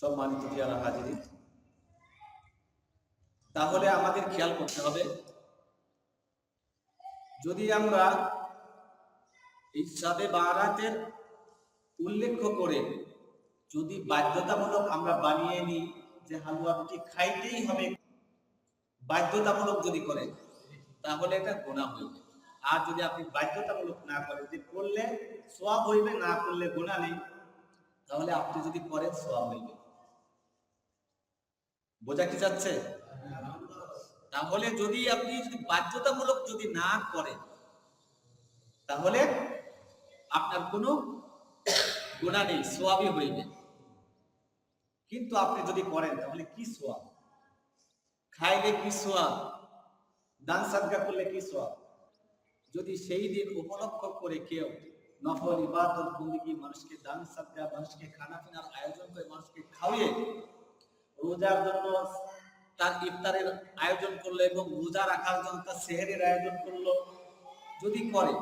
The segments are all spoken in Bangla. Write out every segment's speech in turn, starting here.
সম্মানিত টিয়ারা হাজিরি। তাহলে আমাদের খেয়াল করতে হবে, যদি আমরা এই বারাতের উল্লেখ করে যদি বাধ্যতামূলক আমরা বানিয়ে নিই যে হালুয়া রুটি খাইতেই হবে, বাধ্যতামূলক যদি করে, তাহলে এটা গোনা হইবে আর যদি আপনি বাধ্যতামূলক না করেন যে করলে সোয়াব হইবে, না করলে গোনা নেই, তাহলে আপনি যদি করেন, সোয়াব হইবে। বোঝা কি যাচ্ছে? তাহলে যদি আপনি যদি বাধ্যতামূলক যদি না করেন, তাহলে আপনার কোনো গুণা নেই, সোয়াবই হইবে কিন্তু আপনি যদি করেন, তাহলে কি সোয়াব? খাইলে কি সোয়াব? দান সাদকা করলে কি সোয়াব? যদি সেই দিন উপলক্ষ করে কেউ নফল ইবাদত, বন্দিগি মানুষকে দান সাদকা, মানুষকে খানা পিনার আয়োজন করে মানুষকে খাওয়িয়ে রোজার জন্য তার ইফতারের আয়োজন করল এবং রোজা রাখার জন্য তার সেহেরের আয়োজন করল। যদি করে,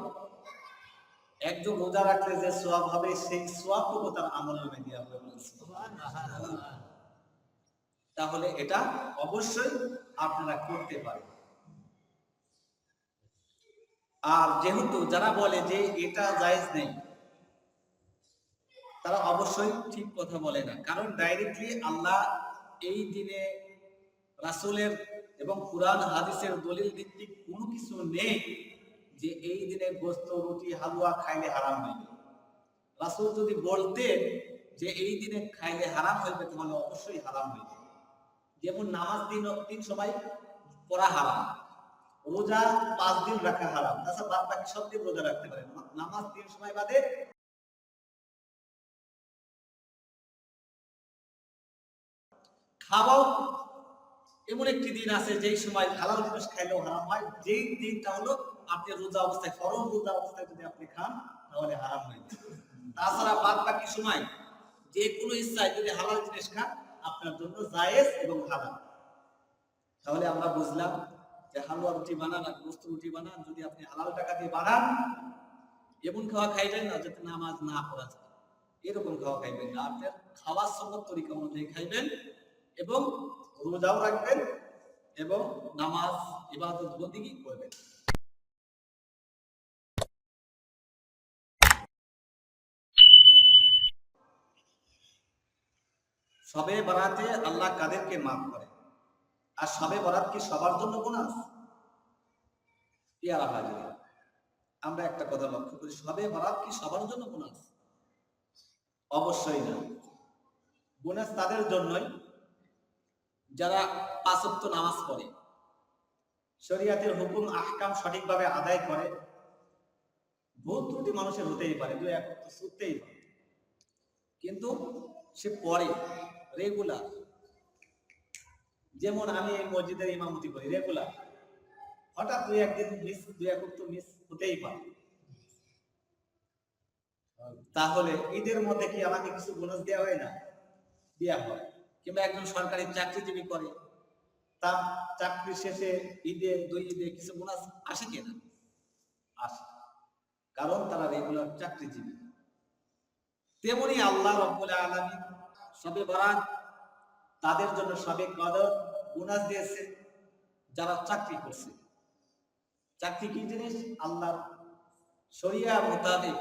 একজন রোজা রাখলে যে সোয়াব হবে, সেই সোয়াবটুকু তার আমল নামে তাহলে এটা অবশ্যই আপনারা করতে পারেন। আর যেহেতু যারা বলে যে এটা জায়েজ নেই, তারা অবশ্যই ঠিক কথা বলে না। কারণ ডাইরেক্টলি আল্লাহ এই দিনে রাসূলের এবং কোরআন হাদিসের দলিল ভিত্তিক কোনো কিছু নেই যে এই দিনে গোস্ত, রুটি, হালুয়া খাইলে হারাম হইবে রাসূল যদি বলতেন যে এই দিনে খাইলে হারাম হইবে তাহলে অবশ্যই হারাম হইবে যেমন নামাজ দিন, তিন সময় পড়া হারাম। রোজা পাঁচ দিন রাখা হারাম। তাছাড়া বাদ বাকি সব দিন রোজা রাখতে পারেন। নামাজ তিন সময় বাদে খাওয়াও এমন একটি দিন আছে যেই সময় হালাল জিনিস খাইলেও হারাম হয়। যেই দিনটা হলো আপনি রোজা অবস্থায় ফরজ রোজা অবস্থায় যদি আপনি খান, তাহলে হারাম হয়ে তাছাড়া বাদ বাকি সময় যে কোনো ইচ্ছায় যদি হালাল জিনিস খান, আপনার জন্য জায়েজ এবং হালাল। তাহলে আমরা বুঝলাম যে হালুয়া রুটি বানান আর গোস্ত রুটি বানান, যদি আপনি হালাল টাকা দিয়ে বানান, এমন খাওয়া খাইবেন না যাতে নামাজ না পড়া যায়। এরকম খাওয়া খাইবেন না। আপনার খাওয়ার সঙ্গত তরিকা অনুযায়ী খাইবেন। এবং রোজাও রাখবেন এবং নামাজ, ইবাদত বন্দিগি করবেন। সবে বরাতে আল্লাহ কাদেরকে মাফ করে। আর সবে বরাত কি সবার জন্য বোনাস? ইয়ারা হাজির আমরা একটা কথা লক্ষ্য করি, সবে বরাত কি সবার জন্য বোনাস? অবশ্যই না। বোনাস তাদের জন্যই যারা পাঁচত্ব নামাজ পড়ে, শরিয়াতের হুকুম, আহকাম সঠিকভাবে আদায় করে ভুল ত্রুটি মানুষের হতেই পারে দু এক ছুটতেই পারে। কিন্তু সে পড়ে রেগুলার যেমন আমি এই মসজিদের ইমামতি করি রেগুলার হঠাৎ দুই একদিন মিস দুই এক মিস হতেই পারে। তাহলে ঈদের মধ্যে কি আমাকে কিছু বোনাস দেওয়া হয় না? দেওয়া হয়। কিংবা একজন সরকারি চাকরিজীবী করে, তার চাকরি শেষে ঈদে, দুই ঈদে কিছু বোনাস আসে কিনা? আসে। কারণ তারা রেগুলার চাকরিজীবী। তেমনি আল্লাহ রব্বুল আলামিন সবে বরাত তাদের জন্য সবে কদর বোনাস দিয়েছে, যারা চাকরি করছে। চাকরি কি জিনিস? আল্লাহর শরিয়া মোতাবেক,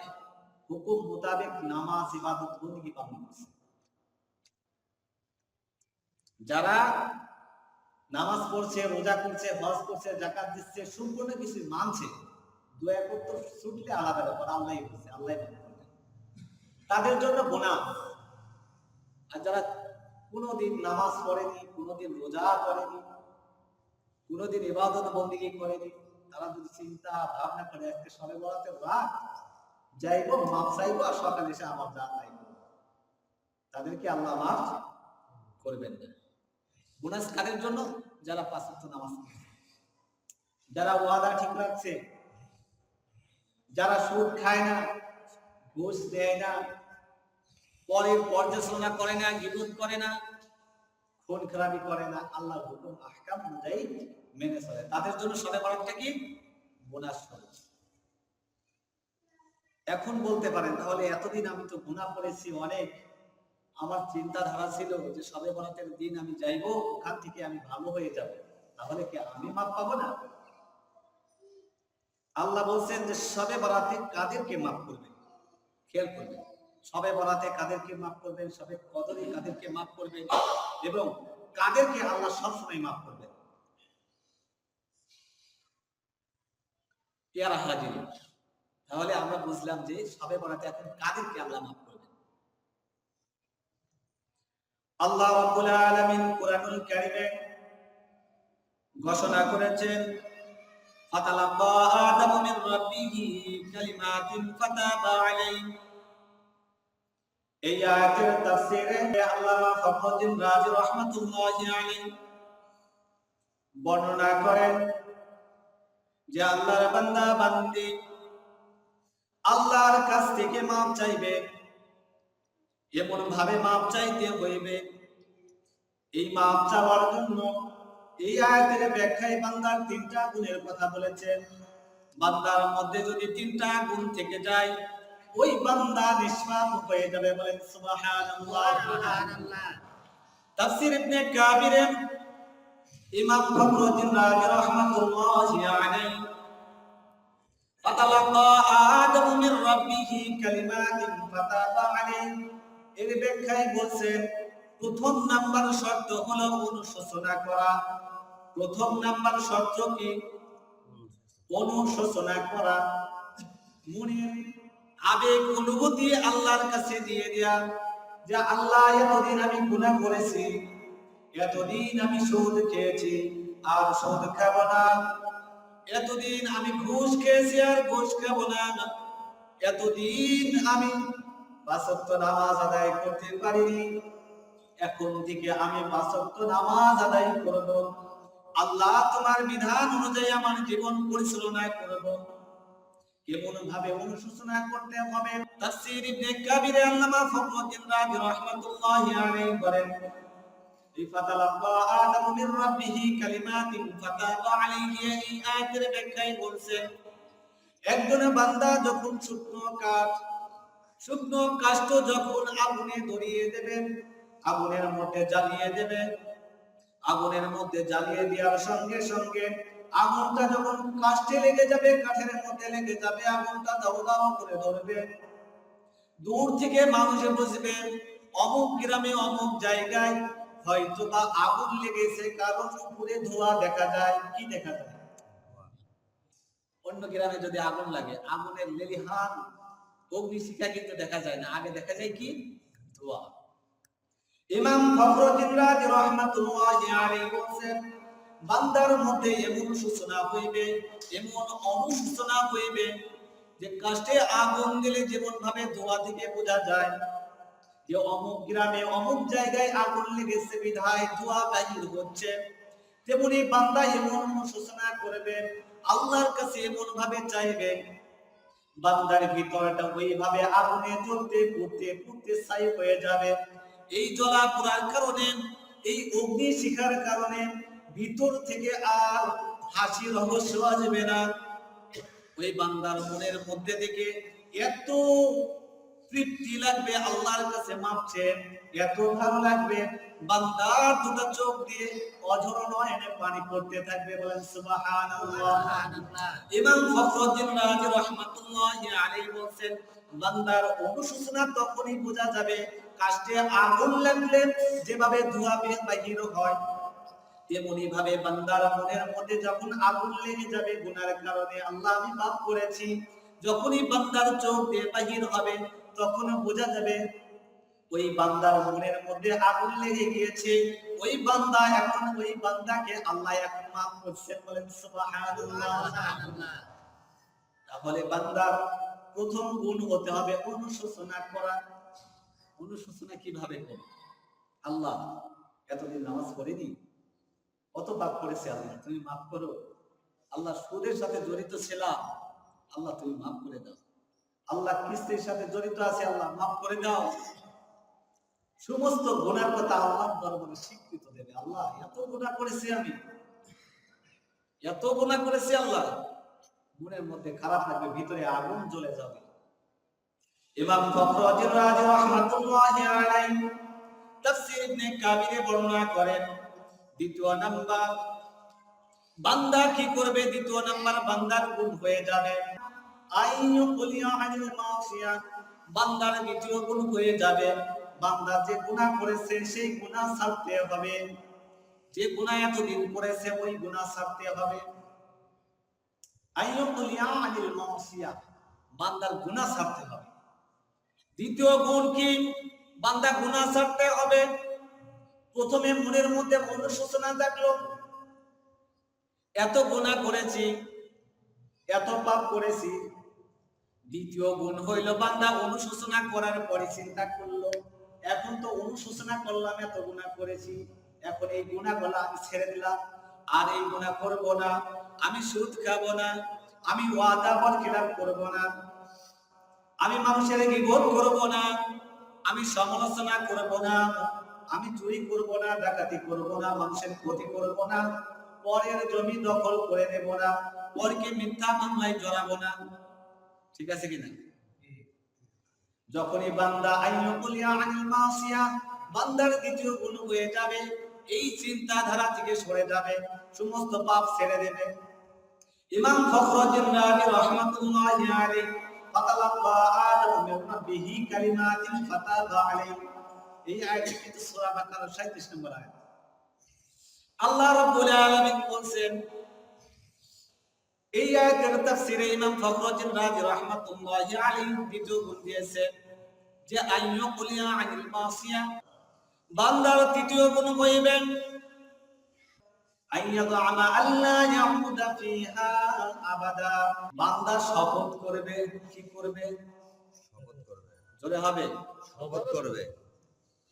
হুকুম মোতাবেক নামাজ, ইবাদত, বন্দিগি পালন করছে। যারা নামাজ পড়ছে, রোজা করছে, হজ করছে জাকাত দিচ্ছে, সম্পূর্ণ কিছু মানছে দু এক তো ছুটলে আলাদা ব্যাপার আল্লাহ করছে আল্লাহ তাদের জন্য বোনাস আর যারা কোনোদিন নামাজ পড়েনি, কোনোদিন রোজা করেনি, কোনোদিন ইবাদত বন্দিগি করেনি, তারা যদি চিন্তা ভাবনা করে, আজকে সবে বলাতে রাত, যাইব, মাপ চাইব, আর সকালে এসে আমার যা তাদেরকে আল্লাহ মাফ করবেন না। বোনাস কাদের জন্য যারা পাঁচ ওয়াক্ত নামাজ পড়ছে যারা ওয়াদা ঠিক রাখছে, যারা সুদ খায় না, ঘুষ দেয় না, পরের পর্যালোচনা করে না, গিবত করে না, খুন খারাপি করে না আল্লাহ হুকুম, আহকাম অনুযায়ী মেনে চলে। তাদের জন্য সবে বরাতটা কি? বোনাস খরচ এখন বলতে পারেন, তাহলে এতদিন আমি তো গুণা করেছি অনেক আমার চিন্তাধারা ছিল যে সবে বরাতের দিন আমি যাইবো, ওখান থেকে আমি ভালো হয়ে যাব। তাহলে কি আমি মাপ পাবো না? আল্লাহ বলছেন যে সবে বরাতে কাদেরকে মাফ করবেন? খেয়াল করবেন, সবে বরাতে কাদেরকে মাফ করবেন, সবে কদরে কাদেরকে মাফ করবেন এবং কাদেরকে আল্লাহ সবসময় মাফ করবেন। পেয়ারা হাজির। তাহলে আমরা বুঝলাম যে সবে বরাতে এখন কাদেরকে আল্লাহ মাফ করবেন আল্লাহ রাব্বুল আলামিন কোরআনুল কারীমে ঘোষণা করেছেন ফাতালাক্কা আদামু মির রাব্বিহি কালিমাতিন ফাতাবা আলাইহি। এই আয়াতের তাফসীরে আল্লামা ফখরুদ্দিন রাজি রাহমাতুল্লাহি আলাইহি বর্ণনা করেন যে আল্লাহর বান্দা বান্দি আল্লাহর কাছ থেকে মাপ চাইবে। এমন ভাবে মাপ চাইতে হইবে। এই মাপ চাওয়ার জন্য এই আয়াতের ব্যাখ্যায় বান্দার তিনটা গুণের কথা বলেছেন বান্দার মধ্যে যদি তিনটা গুণ থেকে যায় ওই বান্দা নিষ্পাপ হয়ে যাবে বলেন সুবহানাল্লাহ। তাফসীর ইবনে কাবিরে ইমাম ফখরুদ্দিন রাজি রাহমাতুল্লাহি আলাইহি। ফাতালাক্কা আদম মির রাব্বিহি কালিমাতিন ফাতাবা আলাইহি এর ব্যাখ্যায় বলছেন, প্রথম নাম্বার শর্ত হলো অনুশোচনা করা। প্রথম নাম্বার শর্ত কি? অনুশোচনা করা। মনের আবেগ অনুভূতি আল্লাহর কাছে দিয়ে দেয়া, যে আল্লাহ, এতদিন আমি গুনাহ করেছি, এতদিন আমি সুদ খেয়েছি, আর সুদ খাব না। এতদিন আমি ঘুষ খেয়েছি, আর ঘুষ খাব না। এতদিন আমি পাঁচক্ত নামাজ আদায় করতে পারিনি। এখন থেকে আমি পাঁচক্ত নামাজ আদায় করব। আল্লাহ তোমার বিধান অনুযায়ী আমার জীবন পরিচালনা করব। কেমন ভাবে অনুশোচনা করতে হবে, তাফসীর ইবনে কাবির আল্লামা ফখরুদ্দিন রাজি রাহমাতুল্লাহি আলাইহি বলেন ফাতালাক্কা আদম মির রাব্বিহি কালিমাতিন ফাতাবা আলাইহি এই আয়াতের ব্যাখ্যায় বলছেন একজন বান্দা যখন শুকনো কাঠ শুকনো কাষ্ট যখন আগুনে ধরিয়ে দেবেন, আগুনের মধ্যে জ্বালিয়ে দেবেন। আগুনের মধ্যে জ্বালিয়ে দেওয়ার সঙ্গে সঙ্গে আগুনটা যখন কাষ্টে লেগে যাবে, কাঠের মধ্যে লেগে যাবে, আগুনটা দাও দাও করে ধরবে। দূর থেকে মানুষে বুঝবে, অমুক গ্রামে অমুক জায়গায় হয়তো বা আগুন লেগেছে, কারণ উপরে ধোঁয়া দেখা যায়। কি দেখা যায়? অন্য গ্রামে যদি আগুন লাগে, আগুনের লেলিহান অগ্নিশিখা কিন্তু দেখা যায় না। আগে দেখা যায় কি? ধোঁয়া। ইমাম ফখরুদ্দিন রাজি রাহমাতুল্লাহি আলাইহি বলেন, বান্দার মধ্যে এমন সূচনা হইবে, এমন অনুসূচনা হইবে যে কাষ্টে আগুন দিলে যেমন ভাবে ধোঁয়া থেকে বোঝা যায়, যে অমুক গ্রামে অমুক জায়গায় আগুন লেগেছে, বিধায় ধোঁয়া বাহির হচ্ছে। তেমনি বান্দা এমন অনুশোচনা করবে, আল্লাহর কাছে এমন ভাবে চাইবে বান্দার ভিতরটা ওইভাবে আগুনে জ্বলতে পুড়তে পুড়তে ছাই হয়ে যাবে। এই জ্বলা পোড়ার কারণে, এই অগ্নি শিখার কারণে ভিতর থেকে আর হাসি রহস্য আসবে না। ওই বান্দার মনের মধ্যে থেকে এত তৃপ্তি লাগবে আল্লাহর কাছে মাপছে এত ভালো লাগবে। বান্দার দুটো চোখ দিয়ে অঝর নয়নে পানি পড়তে থাকবে বলেন সুবহানাল্লাহ। ইমাম ফখরুদ্দিন রাজি রাহমাতুল্লাহি আলাইহি বলেন বান্দার অনুশোচনা তখনই বোঝা যাবে কাষ্টে আগুন লাগলে যেভাবে ধোঁয়া বের বাহির হয় তেমনি ভাবে বান্দার মনের মধ্যে যখন আগুন লেগে যাবে গুনার কারণে আল্লাহ আমি পাপ করেছি। যখনই বান্দার চোখ দিয়ে বাহির হবে তখন বোঝা যাবে, ওই বান্দার মনের মধ্যে আগুন লেগে গিয়েছে। ওই বান্দা এখন, ওই বান্দাকে আল্লাহ এখন মাফ করছেন, বলেন তাহলে বান্দার প্রথম গুণ হতে হবে অনুশোচনা করা। অনুশোচনা কীভাবে করবে? আল্লাহ এতদিন নামাজ পড়িনি, কত পাপ করেছে আল্লাহ? তুমি মাফ করো। আল্লাহ সুদের সাথে জড়িত ছিলাম, আল্লাহ তুমি মাফ করে দাও। আল্লাহ কিস্তির সাথে জড়িত আছে, আল্লাহ মাফ করে দাও। সমস্ত গুণার কথা আল্লাহ দরবারে স্বীকৃত দেবে। আল্লাহ, এত গুণা করেছি আমি। এত গুণা করেছি আল্লাহ। মনের মধ্যে খারাপ লাগবে, ভিতরে আগুন জ্বলে যাবে। ইমাম ফখরুদ্দিন রাজি রাহমাতুল্লাহি আলাইহি তাফসীর ইবনে কাবিরে বর্ণনা করেন, দ্বিতীয় নাম্বার, বান্দা কি করবে? দ্বিতীয় নাম্বার, বান্দার গুণ হয়ে যাবে। বান্দার দ্বিতীয় গুণ হয়ে যাবে। বান্দা যে গুনাহ করেছে, সেই গুনাহ ছাড়তে হবে। যে গুনাহ এতদিন করেছে, ওই গুনাহ ছাড়তে হবে। বান্দার গুনাহ ছাড়তে হবে। দ্বিতীয় গুণ কি? বান্দা গুনাহ ছাড়তে হবে। প্রথমে মনের মধ্যে অনুশোচনা থাকল এত গুনাহ করেছি, এত পাপ করেছি দ্বিতীয় গুণ হইল বান্দা অনুশোচনা করার পরে চিন্তা করল, এখন তো অনুশোচনা করলাম, এত গুনাহ করেছি। এখন এই গুনাহগুলো আমি ছেড়ে দিলাম। আর এই গুনাহ করব না। আমি সুদ খাব না। আমি ওয়াদা বল খেলাপ করব না। আমি মানুষের গিবত করব না। আমি সমালোচনা করব না। আমি চুরি করব না, ডাকাতি করব না, মানুষের ক্ষতি করব না। পরের জমি দখল করে নেব না। পরকে মিথ্যা মামলায় জড়াবো না। ঠিক আছে কিনা? যখনই বান্দা আইনুকুলিয়া আনিল মাসিয়া, বান্দার দ্বিতীয় গুণ হয়ে যাবে, এই চিন্তাধারা থেকে সরে যাবে, সমস্ত পাপ ছেড়ে দেবে। ইমাম ফখরুদ্দিন রাজি রাহমাতুল্লাহি আলাইহি ফাতালাক্কা আদম মিন কালিমাতিন ফাতাবা আলাইহি। এই আয়াতটি কিন্তু সূরা বাকারার 37 নম্বর আয়াত। আল্লাহ রাব্বুল আলামিন এই আয়াতের তাফসিরে ইমাম ফখরুদ্দিন রাজি রাহমাতুল্লাহি আলাইহি দিয়েছেন যে আনিল মাসিয়া বান্দার তৃতীয় গুণ আল্লাহ ইয়াউদা ফিহা আবাদা বান্দা শপথ করবে কি করবে? শপথ করবে। জোরে হবে? শপথ করবে।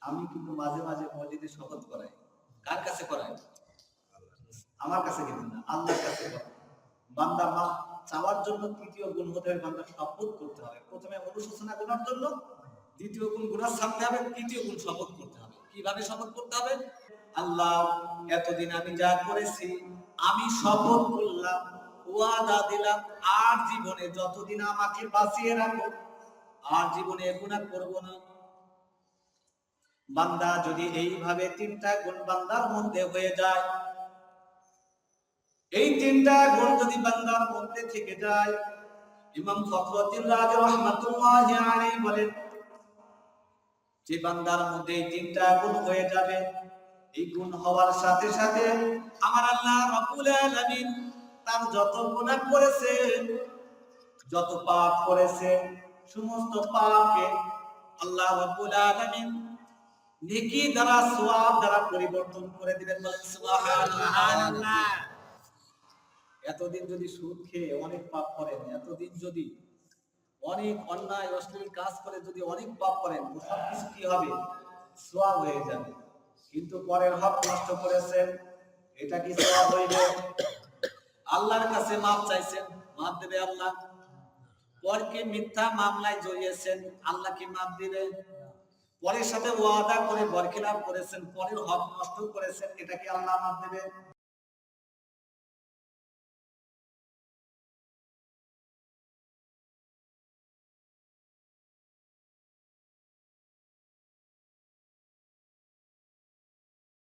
আমি কিন্তু মাঝে মাঝে মসজিদে শপথ করাই। কার কাছে করাই? আমার কাছে কিন্তু না আল্লাহর কাছে করাই। বান্দা মা চাওয়ার জন্য তৃতীয় গুণ হতে হবে, বান্দা শপথ করতে হবে। প্রথমে অনুশোচনা করার জন্য দ্বিতীয় গুণ গুণা ছাড়তে হবে, তৃতীয় গুণ শপথ করতে হবে। কীভাবে শপথ করতে হবে? আল্লাহ, এতদিন আমি যা করেছি, আমি শপথ করলাম, ওয়াদা দিলাম, আর জীবনে যতদিন আমাকে বাঁচিয়ে রাখো, আর জীবনে গুণা করব না। বান্দা যদি এইভাবে তিনটা গুণ বান্দার মধ্যে হয়ে যায় এই তিনটা গুণ যদি বান্দার মধ্যে থেকে যায়, ইমাম ফখরুদ্দিন রাজি রাহমাতুল্লাহি আলাইহি বলেন, যে বান্দার মধ্যে এই তিনটা গুণ হয়ে যাবে, এই গুণ হওয়ার সাথে সাথে আমার আল্লাহ রাব্বুল আলামিন তার যত গুনাহ করেছে, যত পাপ করেছে, সমস্ত পাপকে আল্লাহ রাব্বুল আলামিন নেকি দ্বারা, সওয়াব দ্বারা পরিবর্তন করে দিবেন সুবহানাল্লাহ। এতদিন যদি সুদ খেয়ে অনেক পাপ করেন, এতদিন যদি অনেক অন্যায়, অশ্লীল কাজ করে যদি অনেক পাপ করেন সবকিছু কি হবে? সোয়াব হয়ে যাবে। কিন্তু পরের হক নষ্ট করেছেন, এটা কি সোয়াব হইবে? আল্লাহর কাছে মাপ চাইছেন, মাপ দেবে আল্লাহ। পরকে মিথ্যা মামলায় জড়িয়েছেন, আল্লাহ কি মাপ দিবে? পরের সাথে ওয়াদা করে বরখিলাপ করেছেন, পরের হক নষ্ট করেছেন, এটা কি আল্লাহ মাপ দেবে?